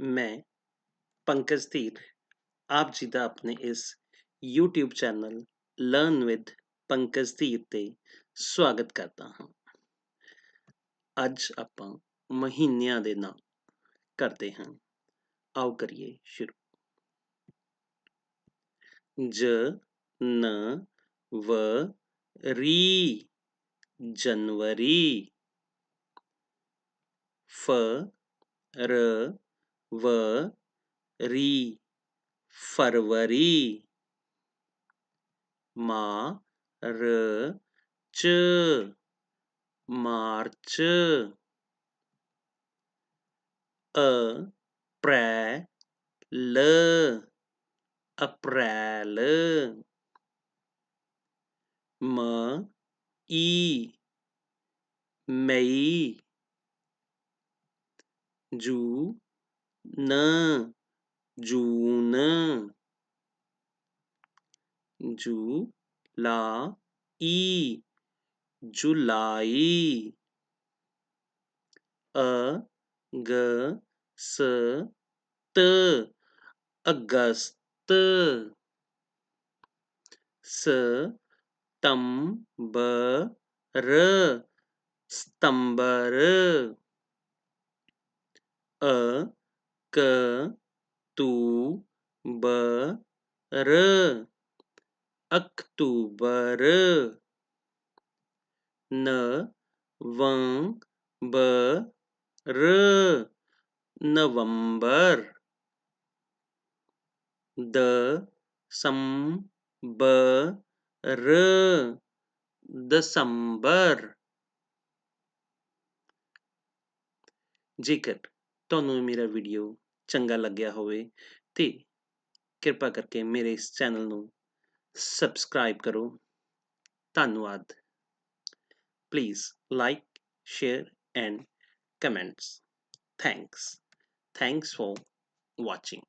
ਮੈਂ ਪੰਕਜ ਧੀਰ ਆਪ ਜੀ ਦਾ ਆਪਣੇ ਇਸ YouTube channel learn with Pankaj Dhir ਤੇ ਸਵਾਗਤ ਕਰਦਾ ਹਾਂ ਅੱਜ ਆਪਾਂ ਮਹੀਨਿਆਂ ਦੇ ਨਾਮ ਕਰਦੇ ਹਾਂ ਆਓ ਕਰੀਏ ਸ਼ੁਰੂ ਜ ਨ ਵ ਰੀ ਜਨਵਰੀ ਫ ਰ री फरवरी। मा र च मार्च। अप्रैल अप्रैल। म ई मई। जू nan ju nan ju la i july a g s t august s t m b r september a ਜੁਲਾਈ ਅ ਗ ਸ ਤ ਅਗਸਤ ਸ ਤੰ ਬ ਰ ਸਤੰਬਰ ਅ ਕ ਤੂ ਬ ਰ ਅਕਤੂਬਰ ਨ ਵੰ ਬ ਰ ਨਵੰਬਰ ਦ ਸੰ ਬ ਰ ਦਸੰਬਰ ਜੇਕਰ ਤੁਹਾਨੂੰ ਮੇਰਾ ਵੀਡੀਓ ਚੰਗਾ ਲੱਗਿਆ ਹੋਵੇ ਤੇ ਕਿਰਪਾ ਕਰਕੇ ਮੇਰੇ ਇਸ ਚੈਨਲ ਨੂੰ ਸਬਸਕ੍ਰਾਈਬ ਕਰੋ। ਧੰਨਵਾਦ। Please like share and comments thanks thanks for watching